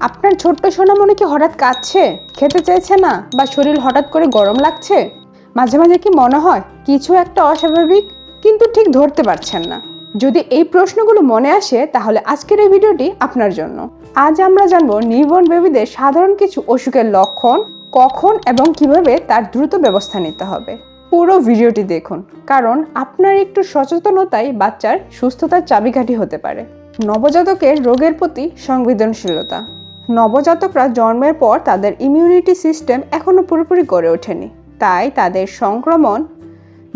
আপনার ছোট্ট সোনামণি কি হঠাৎ কাঁদছে? খেতে চাইছে না? বা শরীর হঠাৎ করে গরম লাগছে? মাঝে মাঝে কি মনে হয় কিছু একটা অস্বাভাবিক? কিন্তু ঠিক ধরতে পারছেন না। যদি এই প্রশ্নগুলো মনে আসে, তাহলে আজকের এই ভিডিওটি আপনার জন্য। আজ আমরা জানব নিউবর্ন বেবিদের সাধারণ কিছু অসুখের লক্ষণ, কখন এবং কীভাবে তার দ্রুত ব্যবস্থা নিতে হবে। পুরো ভিডিওটি দেখুন, কারণ আপনার একটু সচেতনতাই বাচ্চার সুস্থতার চাবিকাঠি হতে পারে। নবজাতকের রোগের প্রতি সংবেদনশীলতা। নবজাতকরা জন্মের পর তাদের ইমিউনিটি সিস্টেম এখনও পুরোপুরি গড়ে ওঠেনি। তাই তাদের সংক্রমণ,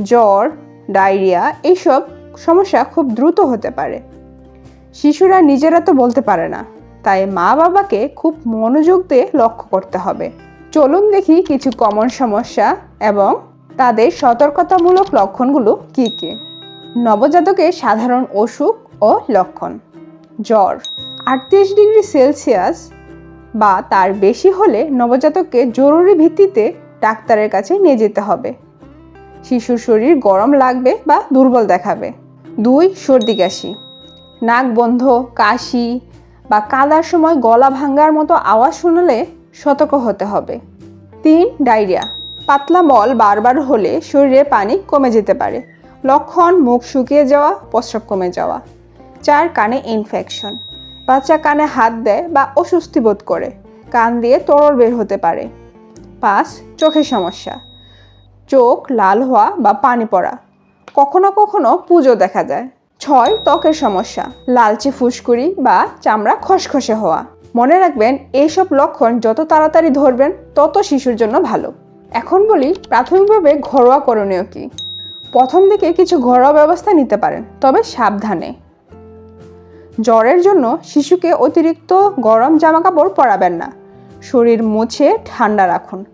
জ্বর ডায়রিয়া এইসব সমস্যা খুব দ্রুত হতে পারে। শিশুরা নিজেরা তো বলতে পারে না। তাই মা বাবাকে খুব মনোযোগ দিয়ে লক্ষ্য করতে হবে। চলুন দেখি কিছু কমন সমস্যা এবং তাদের সতর্কতামূলক লক্ষণগুলো কী কী। নবজাতকের সাধারণ অসুখ ও লক্ষণ। জ্বর, আটত্রিশ ডিগ্রি সেলসিয়াস বা তার বেশি হলে নবজাতককে জরুরি ভিত্তিতে ডাক্তারের কাছে নিয়ে যেতে হবে। শিশুর শরীর গরম লাগবে বা দুর্বল দেখাবে। দুই, সর্দি কাশি। নাক বন্ধ, কাশি বা কাদার সময় গলা ভাঙ্গার মতো আওয়াজ শুনলে সতর্ক হতে হবে। তিন, ডায়রিয়া। পাতলা মল বারবার হলে শরীরে পানি কমে যেতে পারে। লক্ষণ, মুখ শুকিয়ে যাওয়া, প্রস্রাব কমে যাওয়া। চার, কানে ইনফেকশন বাচ্চা কানে হাত দেয় বা অস্বস্তি বোধ করে। কান দিয়ে তরল বের হতে পারে। পাঁচ, চোখের সমস্যা। চোখ লাল হওয়া বা পানি পড়া। কখনো কখনো পুজো দেখা যায়। ছয়, ত্বকের সমস্যা। লালচে ফুসকুড়ি বা চামড়া খসখসে হওয়া। মনে রাখবেন, এইসব লক্ষণ যত তাড়াতাড়ি ধরবেন, তত শিশুর জন্য ভালো। এখন বলি, প্রাথমিকভাবে ঘরোয়া করণীয় কি? প্রথম দিকে কিছু ঘরোয়া ব্যবস্থা নিতে পারেন, তবে সাবধানে। জ্বরের জন্য শিশুকে অতিরিক্ত গরম জামাকাপড় পরাবেন না। শরীর মুছে ঠান্ডা রাখুন।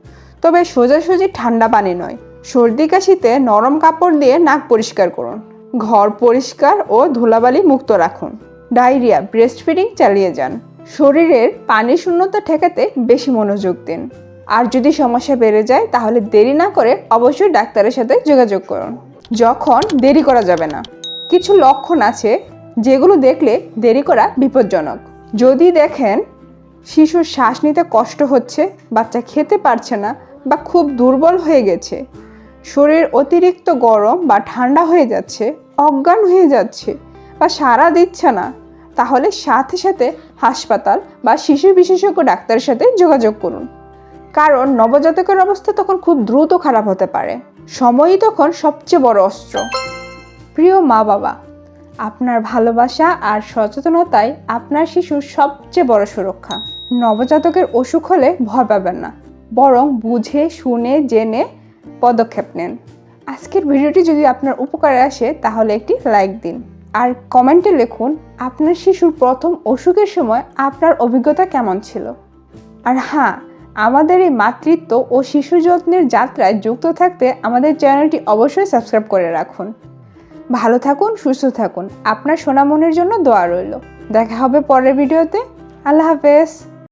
তবে সোজাসুজি ঠান্ডা পানি নয়, সর্দি কাশিতে নরম কাপড় দিয়ে নাক পরিষ্কার করুন। ঘর পরিষ্কার ও ধুলাবালি মুক্ত রাখুন। ডায়রিয়া, ব্রেস্ট ফিডিং চালিয়ে যান। শরীরের পানি শূন্যতা ঠেকাতে বেশি মনোযোগ দিন। আর যদি সমস্যা বেড়ে যায়, তাহলে দেরি না করে অবশ্যই ডাক্তারের সাথে যোগাযোগ করুন। যখন দেরি করা যাবে না। কিছু লক্ষণ আছে যেগুলো দেখলে দেরি করা বিপজ্জনক। যদি দেখেন শিশুর শ্বাস নিতে কষ্ট হচ্ছে, বাচ্চা খেতে পারছে না বা খুব দুর্বল হয়ে গেছে, শরীর অতিরিক্ত গরম বা ঠান্ডা হয়ে যাচ্ছে, অজ্ঞান হয়ে যাচ্ছে বা সাড়া দিচ্ছে না, তাহলে সাথে সাথে হাসপাতাল বা শিশু বিশেষজ্ঞ ডাক্তারের সাথে যোগাযোগ করুন। কারণ নবজাতকের অবস্থা তখন খুব দ্রুত খারাপ হতে পারে। সময়ই তখন সবচেয়ে বড় অস্ত্র। প্রিয় মা বাবা আপনার ভালোবাসা আর সচেতনতাই আপনার শিশুর সবচেয়ে বড় সুরক্ষা। নবজাতকের অসুখ হলে ভয় পাবেন না, বরং বুঝে, শুনে, জেনে পদক্ষেপ নেন। আজকের ভিডিওটি যদি আপনার উপকারে আসে, তাহলে একটি লাইক দিন। আর কমেন্টে লিখুন, আপনার শিশুর প্রথম অসুখের সময় আপনার অভিজ্ঞতা কেমন ছিল? আর হ্যাঁ আমাদের এই মাতৃত্ব ও শিশু যত্নের যাত্রায় যুক্ত থাকতে আমাদের চ্যানেলটি অবশ্যই সাবস্ক্রাইব করে রাখুন। ভালো থাকুন, সুস্থ থাকুন। আপনার সোনামনের জন্য দোয়া রইল। দেখা হবে পরের ভিডিওতে। আল্লাহ হাফেজ।